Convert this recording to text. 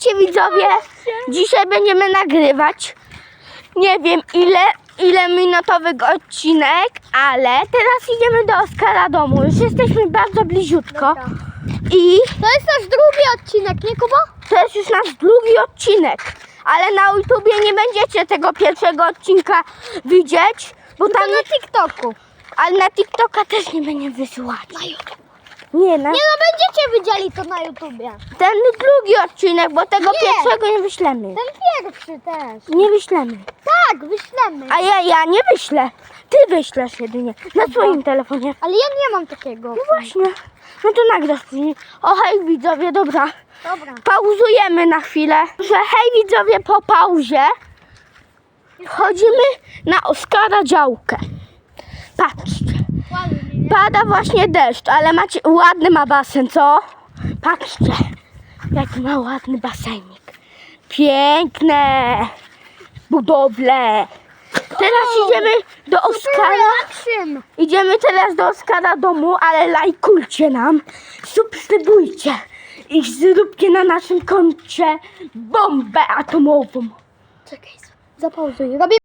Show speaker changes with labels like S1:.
S1: Słuchajcie widzowie, dzisiaj będziemy nagrywać. Nie wiem ile, ile minutowy odcinek, ale teraz idziemy do Oskara domu. Już jesteśmy bardzo bliziutko. I
S2: To jest nasz drugi odcinek, nie Kuba?
S1: to jest już nasz drugi odcinek. Ale na YouTubie nie będziecie tego pierwszego odcinka widzieć, bo
S2: Tylko
S1: tam
S2: na TikToku.
S1: ale na TikToka też nie będzie wysyłać. Nie, na
S2: Nie no, będziecie widzieli to na YouTubie.
S1: ten drugi odcinek, bo tego
S2: Nie.
S1: pierwszego nie wyślemy.
S2: Ten pierwszy też.
S1: Nie wyślemy.
S2: Tak, wyślemy.
S1: A ja, ja nie wyślę. Ty wyślesz jedynie. Na swoim telefonie.
S2: Ale ja nie mam takiego.
S1: No właśnie. No to nagrasz później. O hej widzowie, dobra.
S2: Dobra.
S1: Pauzujemy na chwilę. Że hej widzowie, po pauzie wchodzimy na Oskara działkę. Pada właśnie deszcz, ale macie ładny ma basen, co? Patrzcie, jaki ma ładny basenik. Piękne budowle. Teraz idziemy do Oskara. Idziemy teraz do Oskara domu, ale lajkujcie nam, subskrybujcie i zróbcie na naszym koncie bombę atomową.
S2: Czekaj, zapauzuj. Robię